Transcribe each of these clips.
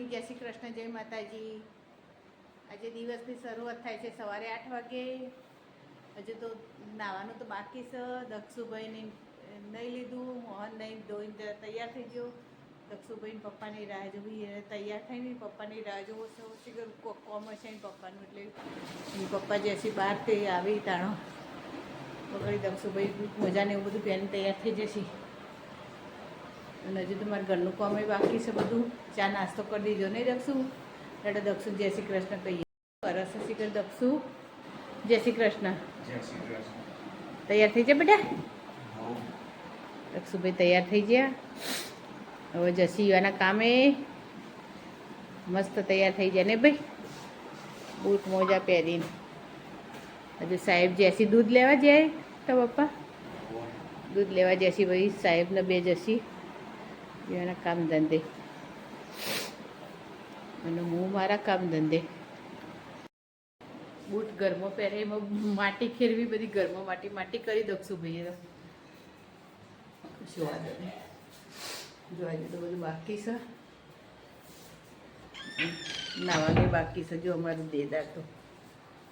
Morning જય શ્રી કૃષ્ણ, જય માતાજી. આજે દિવસની શરૂઆત થાય છે સવારે આઠ વાગે. હજુ તો નાવાનું તો બાકી છે. દક્ષુભાઈને નહીં લીધું, મોહન નહીં, ધોઈને તૈયાર થઈ ગયો. દક્ષુભાઈને પપ્પાની રાહ જોવી એને તૈયાર થઈને પપ્પાની રાહ જોવો છો. શીખર કોમ હશે પપ્પાનું એટલે પપ્પા જેસી બહાર તે આવી, તાણો. તો દક્ષુભાઈ, મજાને એવું બધું પહેરીને તૈયાર થઈ જશે. અને હજુ તો મારા ઘરનું કામ એ બાકી છે બધું. ચા નાસ્તો કરી દીધો. નહીં દક્ષુ એટલે દક્ષુ જય શ્રી કૃષ્ણ કહીએ. સરસ જય શ્રી કૃષ્ણ. જય શ્રી કૃષ્ણ. તૈયાર થઈ જાય બેટા. દક્ષુભાઈ તૈયાર થઈ ગયા. હવે જસી યુવાના કામે મસ્ત તૈયાર થઈ જાય ને ભાઈ? બૂટ મોજા પહેરીને. હજુ સાહેબ જેસી દૂધ લેવા જાય? તો પપ્પા? દૂધ લેવા જશી ભાઈ સાહેબને બે જશી એના કામ ધંધે અને હું મારા કામ ધંધે બૂટ ઘરમાં પહેરે, એમાં માટી ખેરવી, બધી ઘરમાં માટી માટી કરી દઉં ભાઈએ તો શું વાંધો નહીં જો તો બધું બાકી છે. નાવાનું બાકી છે, જો અમારું દેદાર તો.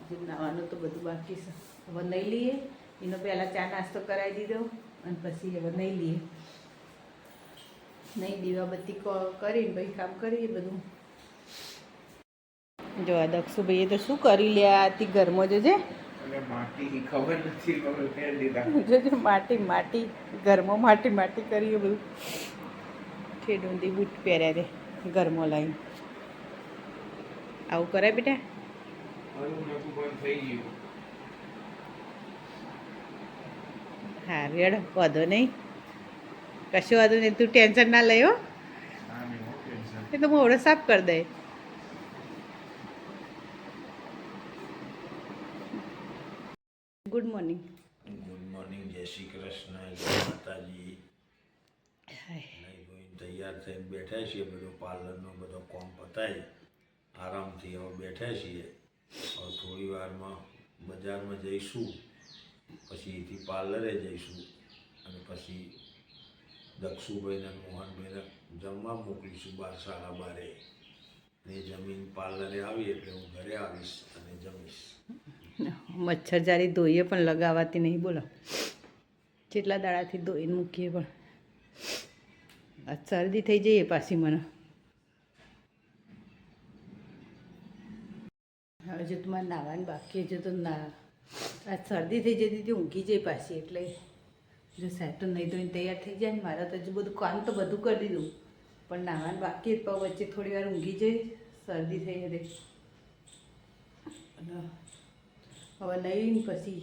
હજુ નાવાનું તો બધું બાકી છે. હવે નહીં લઈએ. એનો પહેલાં ચા નાસ્તો કરાવી દીધો અને પછી હવે નહીં લઈએ. નહીં દીવાબત્તી ક- કરીને ભાઈ કામ કરીએ બધું. જો આ દક્ષુભાઈએ તો શું કરી લે આથી ઘરમાં જોજે. અને ખબર નથી જોજે માટી માટી ઘરમાં માટી માટી કરીએ બધું. ખેડૂંદી બૂટ પહેર્યા રે ઘરમાં લાવીને આવું કરાય બેટા? હા રેડ વાંધો નહીં. કશું વાંધો નહીં. તું ટેન્શન ના લઈ હો. હો એ તો મોડો સાફ કરી દે ગુડ મોર્નિંગ ગુડ મોર્નિંગ જય શ્રી કૃષ્ણ જય માતાજી. તૈયાર થઈને બેઠા છીએ બધો પાર્લરનો બધો કોમ પતાવી આરામથી હવે બેઠા છીએ. હવે થોડી વારમાં બજારમાં જઈશું. પછી એથી પાર્લરે જઈશું. અને પછી દક્ષુભાઈને, મોહનભાઈને જમવા મોકલીશું બાર, સાડા બારે. અને જમીન પાર્લરે આવી એટલે હું ઘરે આવીશ અને જમીશ. મચ્છર જારી ધોઈએ પણ લગાવાતી નહીં, બોલો. કેટલા દાડાથી ધોઈને મૂકીએ પણ. આ શરદી થઈ જઈએ પાછી મને. હવે જો તમારે નાવાની બાકી છે, તો ના. આ શરદી થઈ જતી હતી, ઊંઘી જાય પાછી એટલે. સાહેબ તો નહીં ધોઈને તૈયાર થઈ જાય ને મારે તો હજુ બધું કામ તો બધું કરી દીધું. પણ નાવાનું બાકી પણ વચ્ચે થોડી વાર ઊંઘી જઈ, શરદી થઈ હતી. હવે નહીં, પછી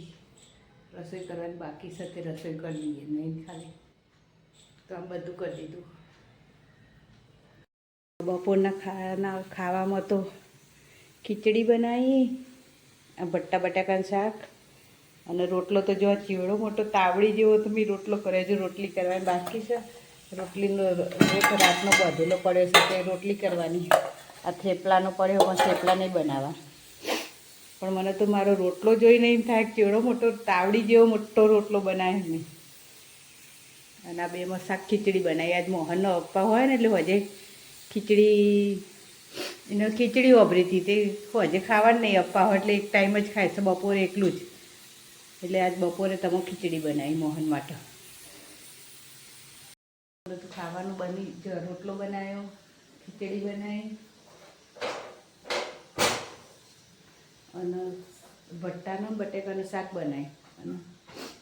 રસોઈ કરવાની બાકી સાથે રસોઈ કરી લઈએ, નહીં ખાલી. તો આમ બધું કરી દીધું. બપોરના ખાના, ખાવામાં તો ખીચડી બનાવી, આ બટ્ટા બટાકાનું શાક અને રોટલો તો જો ચીવડો મોટો તાવડી જેવો તો મેં રોટલો કર્યો. છે રોટલી કરવાની બાકી છે. રોટલીનો રાતનો બધેલો પડ્યો છે તે રોટલી કરવાની. આ થેપલાનો પડ્યો, પણ થેપલા નહીં બનાવવા. પણ મને તો મારો રોટલો જોઈ નહીં થાય ચીવડો મોટો તાવડી જેવો મોટો રોટલો બનાવ્યો નહીં. અને આ બેમાં શાક ખીચડી બનાવી. આજ મોહનનો અપ્પા હોય ને એટલે હજે ખીચડી, એને ખીચડી વાપરી હતી તે હજે ખાવાનું નહીં. અપ્પા હોય એટલે એક ટાઈમ જ ખાય છે, બપોરે એકલું જ. એટલે આજ બપોરે તમે ખીચડી બનાવી મોહન માટે. બધું ખાવાનું બની રોટલો બનાવ્યો ખીચડી બનાવી અને ભટ્ટાનું બટેકાનું શાક બનાવી અને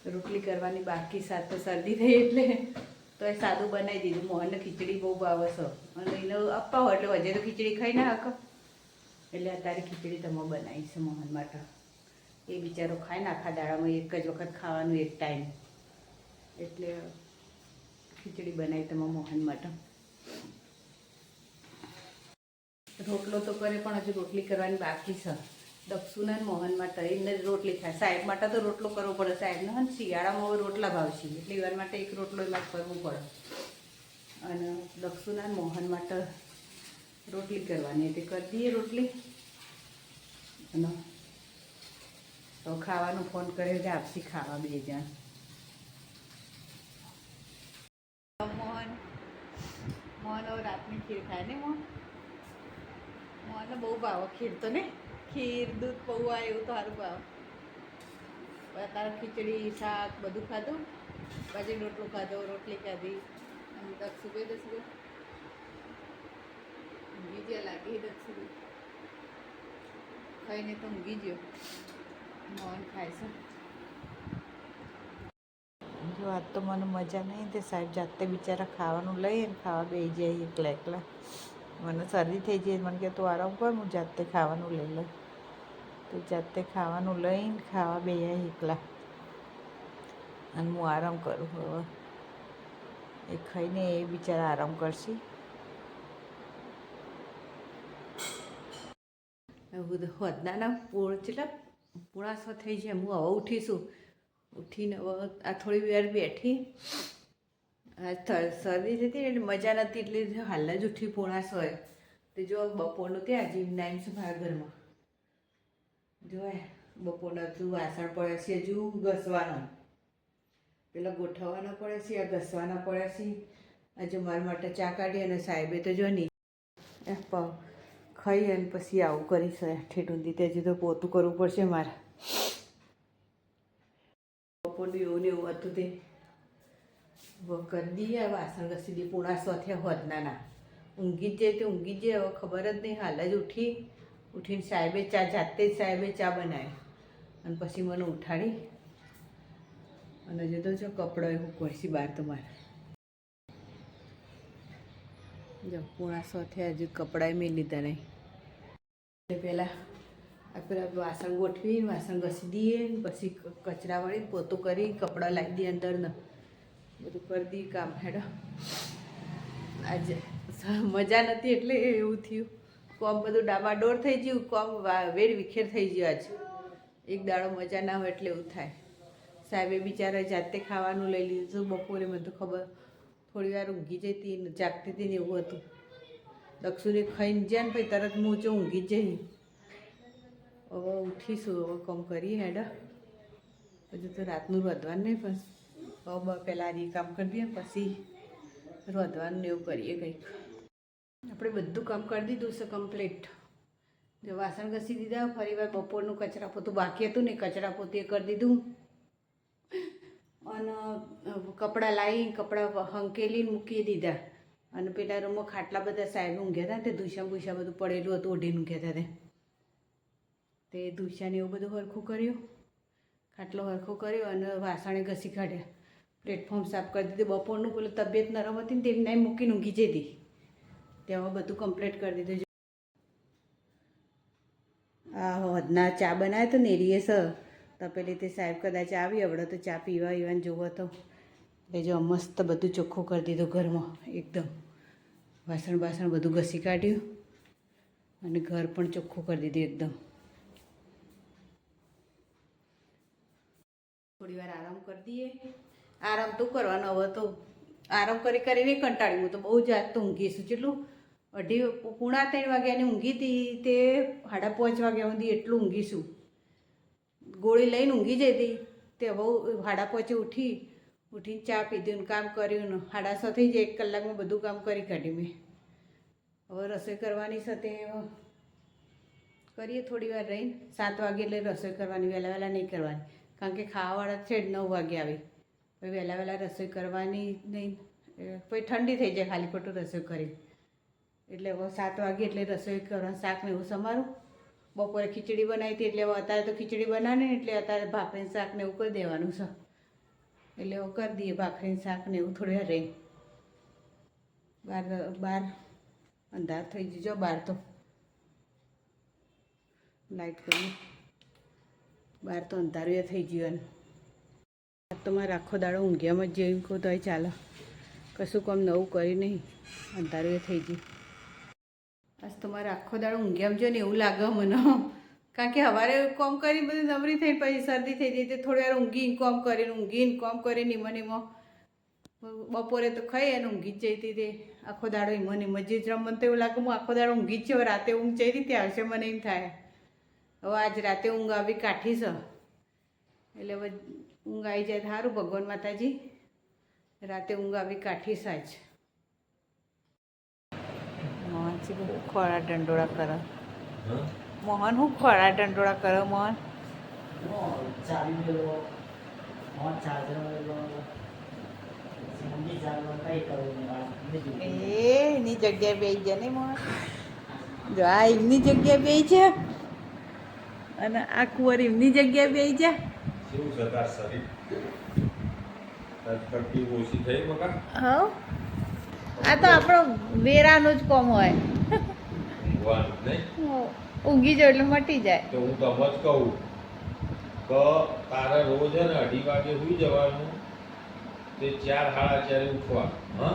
રોટલી કરવાની બાકી તો શરદી થઈ એટલે તો એ સાદું બનાવી દીધું. મોહનને ખીચડી બહુ ભાવે છે. અને એને અપાવો એટલે વજે તો ખીચડી ખાઈ ના હક એટલે અત્યારે ખીચડી તમે બનાવી છે મોહન માટે. એ બિચારો ખાય ને આખા દાડામાં એક જ વખત ખાવાનું એક ટાઈમ એટલે ખીચડી બનાવી તમે મોહન માટે. રોટલો તો કરે પણ હજુ રોટલી કરવાની બાકી છે. દક્ષુના મોહન માટે એને જ રોટલી ખાય સાહેબ માટે તો રોટલો કરવો પડે. સાહેબને હે ને શિયાળામાં હવે રોટલા ભાવશે. એટલે એવા માટે એક રોટલો એમાં કરવો પડે. અને દક્ષુના મોહન માટે રોટલી કરવાની. એટલે કરી દઈએ રોટલી. અને તો ખાવાનું ફોન કર્યો કે આપસી ખાવા બે જણ. મોહન મોહન હવે રાતની ખીર ખાય ને મોહન? મોહનને બહુ ભાવ ખીર તો ને? ખીર, દૂધ, પૌવા એવું તો સારું ભાવે. તારે ખીચડી, શાક બધું ખાધું. પછી રોટલું ખાધો, રોટલી ખાધી. અને દક્ષુબે સુબે ઊંઘી ગયા લાગી દક્ષુબે ખાઈને તો ઊંઘી ગયો મોહન જો આજ તો મને મજા નહીં તે સાહેબ જાતે બિચારા ખાવાનું લઈને ખાવા બે જાય એકલા એકલા. મને શરદી થઈ જાય મને કે તું આરામ કર હું જાતે ખાવાનું લઈ લઉં. તો જાતે ખાવાનું લઈને ખાવા બે એકલા. અને હું આરામ કરું હવે. એ ખાઈને એ બિચારા આરામ કરશે. હોદનાના પૂળ કેટલા પૂળાસો થઈ જાય, હું હવે ઉઠીશું ઉઠીને આ થોડી વાર બેઠી. શરદી થતી એટલે મજા નથી એટલે હાલ જ ઉઠી પૂણાસ હોય. તો જો બપોરનું ત્યાં જીમ નાઈમ છે ભાગરમાં જોવાય બપોરના તું વાસણ પડે છે, હજુ ઘસવાનો. પેલા ગોઠવવાના પડે છે, આ ઘસવાના પડે છે. આજે મારા માટે ચા કાઢી અને સાહેબે તો જો નહીં ખાઈ અને પછી આવું કરીશ ઠેઠ ઊંધી તે જુદો તો પોતું કરવું પડશે મારે. બપોરનું એવું ને એવું હતું તે. કરી દઈએ વાસણ ઘસી દઈએ પૂણા સોથે હોદનાના. ઊંઘી જાય તો ઊંઘી જ જાય, હવે ખબર જ નહીં. હાલ જ ઉઠી. ઉઠીને સાહેબે ચા, જાતે જ સાહેબે ચા બનાવી. અને પછી મને ઉઠાડી. અને હજુ તો જો કપડો એવું કોઈ બહાર તો મારે. જો, પૂણા સોથે હજુ કપડાય મેં લીધા નહીં. પહેલાં આ પેલા વાસણ ગોઠવી વાસણ ઘસી દઈએ, પછી કચરા વળી પોતું કરી, કપડાં લાવી દઈએ અંદરને. બધું કરી દઈએ કામ હેડો. આજે મજા નથી એટલે એવું થયું. કોમ બધું ડામાડોર થઈ ગયું, કોમ વેડ વિખેર થઈ ગયું આજે. એક દાડો મજા ના હોય એટલે એવું થાય. સાહેબે બિચારા જાતે ખાવાનું લઈ લીધું. બપોરે મને તો ખબર, થોડી વાર ઊંઘી જતી જાગતી હતી ને એવું હતું. દક્ષુને ખાઈને જ્યાં પછી તરત હું ઊંઘી જઈ. હવે ઉઠીશું, હવે કોમ કરીએ હેડા. હજુ તો રાતનું રોધવાનું નહીં, પણ હવે પહેલાં આજે કામ કરી દઈએ, પછી રોધવાનું એવું કરીએ કંઈક. આપણે બધું કામ કરી દીધું છે કમ્પ્લીટ જો વાસણ ઘસી દીધા, ફરી વાર બપોરનું કચરા પોતું બાકી હતું ને કચરા પોતું એ કરી દીધું. અને કપડાં લાવી કપડાં હંકેલીને મૂકી દીધા. અને પેલા રૂમમાં ખાટલા બધા સાહેબ ઊંઘ્યા હતા તે દુશા બુશા બધું પડેલું હતું, ઓઢીને ઊંઘ્યા હતા તે. તે એવું બધું હરખું કર્યું. ખાટલો હરખો કર્યો અને વાસણે ઘસી કાઢ્યા. પ્લેટફોર્મ સાફ કરી દીધું. બપોરનું પેલું તબિયત નરમ હતી ને તેમને મૂકીને ઊંઘી જતી. તેમાં બધું કમ્પ્લીટ કરી દીધું. આ હોદના ચા બનાવ્યો તો નેરીએ સર તો પેલી તે સાહેબ કદાચ આવી આવડે તો ચા પીવા એવાને જોવો તો. એટલે જો મસ્ત બધું ચોખ્ખું કરી દીધું ઘરમાં, એકદમ. વાસણ બાસણ બધું ઘસી કાઢ્યું અને ઘર પણ ચોખ્ખું કરી દીધું એકદમ. થોડી વાર આરામ કરી દઈએ. આરામ તો કરવાનો હવે તો. આરામ કરી કરીને કંટાળી હું તો બહુ જાત તો ઊંઘીશું જેટલું અઢી પૂણા ત્રણ વાગ્યાની ઊંઘી હતી તે સાડા પાંચ વાગ્યા સુધી એટલું ઊંઘીશું ગોળી લઈને ઊંઘી જઈ હતી તે બહુ સાડા પાંચે ઉઠી ઉઠીને ચા પીધું ને કામ કર્યું ને છ થઈ જાય, એક કલાકમાં બધું કામ કરી કાઢ્યું મેં. હવે રસોઈ કરવાની સાથે કરીએ થોડી વાર રહીને. સાત વાગે એટલે રસોઈ કરવાની, વહેલા વહેલા નહીં કરવાની. કારણ કે ખાવાવાળા છે નવ વાગે આવે. પછી વહેલા વહેલા રસોઈ કરવાની નહીં. પછી ઠંડી થઈ જાય ખાલી ખોટું રસોઈ કરી એટલે હવે સાત વાગે એટલે રસોઈ કરવાનું શાક ને એવું સમારું. બપોરે ખીચડી બનાવી હતી એટલે હવે અત્યારે તો ખીચડી બનાવી એટલે અત્યારે ભાખરીને શાક ને એવું કરી દેવાનું છે. એટલે એવું કરી દઈએ ભાખરીને શાક ને એવું થોડી રહી. બાર બાર અંધાર થઈ જજો બાર તો. લાઈટ કરી. બાર તો અંધારું થઈ ગયું તો મારે આખો દાડો ઊંઘ્યામાં જ જેવું કહું તોય ચાલે. કશું કામ નવું કરી નહીં. અંધારું થઈ ગયું. આજ તો મારે આખો દાડો ઊંઘ્યામાં જો ને એવું લાગે મને. કારણ કે સવારે કોમ કરી બધી નમરી થઈ પછી શરદી થઈ જાય, તે થોડી વાર ઊંઘીને કોમ કરીને ઊંઘીને કોમ કરીને મને એમાં બપોરે તો ખાઈ અને ઊંઘી જ જતી તે આખો દાડો એમાં ને મજી જ રમ મને તો એવું લાગે, હું આખો દાડો ઊંઘી જ છે રાતે ઊંઘ જઈ રીતે આવશે મને એમ થાય. હવે આજ રાતે ઊંઘ આવી કાઠી છે. એટલે હવે ઊંઘ આવી જાય સારું, ભગવાન માતાજી. રાતે ઊંઘ આવી કાઠી સાજ ખોળા દંડોળા કરે. મોહન હું ખોરા ટંટોળા કરો મોહન? એની જગ્યાએ બે ગયા ને મોહન. જો આ એમની જગ્યાએ બે છે અને આ કુંવર એમની જગ્યાએ બે છે હા. આ તો આપણો વેરાનું જ કોમ હોય. નહીં. ઊંઘી જાય એટલે મટી જાય. તો હું તમને જ કહું કે તારે રોજ છે ને અઢી વાગે સુઈ જવાનું. તે ચાર સાડા ચારે ઉઠવા. હા?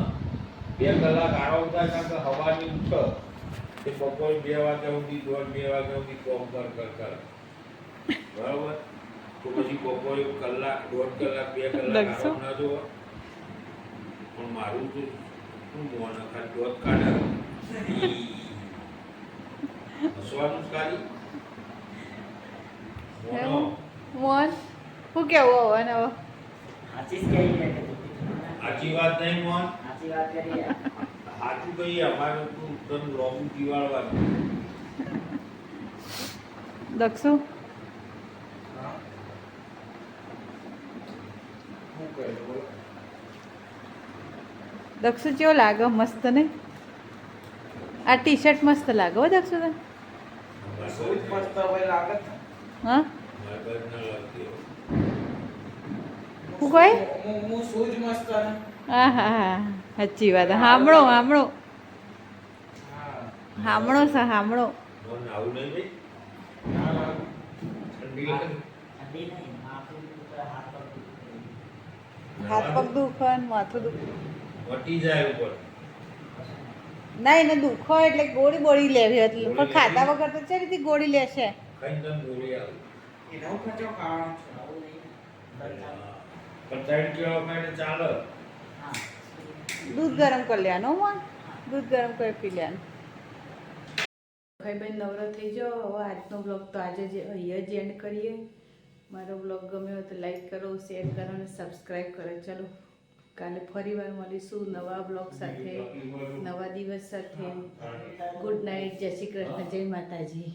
બે કલાક આરામતા કે હવાની ઉઠ તે બપોરે બે વાગે સુધી દોઢ બે વાગે સુધી કોમ કર કર કર. બરાબર? તો પછી બપોરે કલાક દોઢ કલાક બે કલાક આરામ ના જોવા પણ મારું તો શું મોન ખાલી દોઢ કાઢે હસવાનું જ ખાલી મોનો મોહન શું કેવું હવે ને હવે સાચી જ કહી ગયા કે સાચી વાત નહીં મોન? સાચી વાત કરી સાચું કહીએ અમારે તું તને લોબુ પીવાડવાનું દક્ષુ? કેવો લાગે? મસ્ત ને? આ ટી શર્ટ મસ્ત લાગે હો દક્ષુ તને શું જ મસ્ત હવે લાગે છે. હા? હું ને હા હા? હા સાચી વાત સાંભળો સાંભળો હા સાંભળો સા સાંભળો મોન આવું નહીં ભાઈ ના લાગે ઠંડી લાગે ઠંડી નહીં માથું દુખે, હાથ પગ દુખે. હાથ પગ દુખે ને માથું દુખે. વટી જાય ઉપર. ના એને દુખો એટલે ગોળી બોળી લેવી હતી. પણ ખાધા વગર તો છે રીતે ગોળી લેશે. દૂધ ગરમ કરી લેવાનું હું દૂધ ગરમ કરી પી લેવાનું. ભાઈ બેન નવરો થઈ જાઓ હવે આજનો બ્લોગ તો આજે જ અહીંયા જ એન્ડ કરીએ. મારો બ્લોગ ગમ્યો હોય તો લાઈક કરો શેર કરો અને સબસ્ક્રાઈબ કરો. ચલો. કાલે ફરી વાર મળીશું નવા બ્લોગ સાથે, નવા દિવસ સાથે. ગુડ નાઇટ જય શ્રી કૃષ્ણ, જય માતાજી.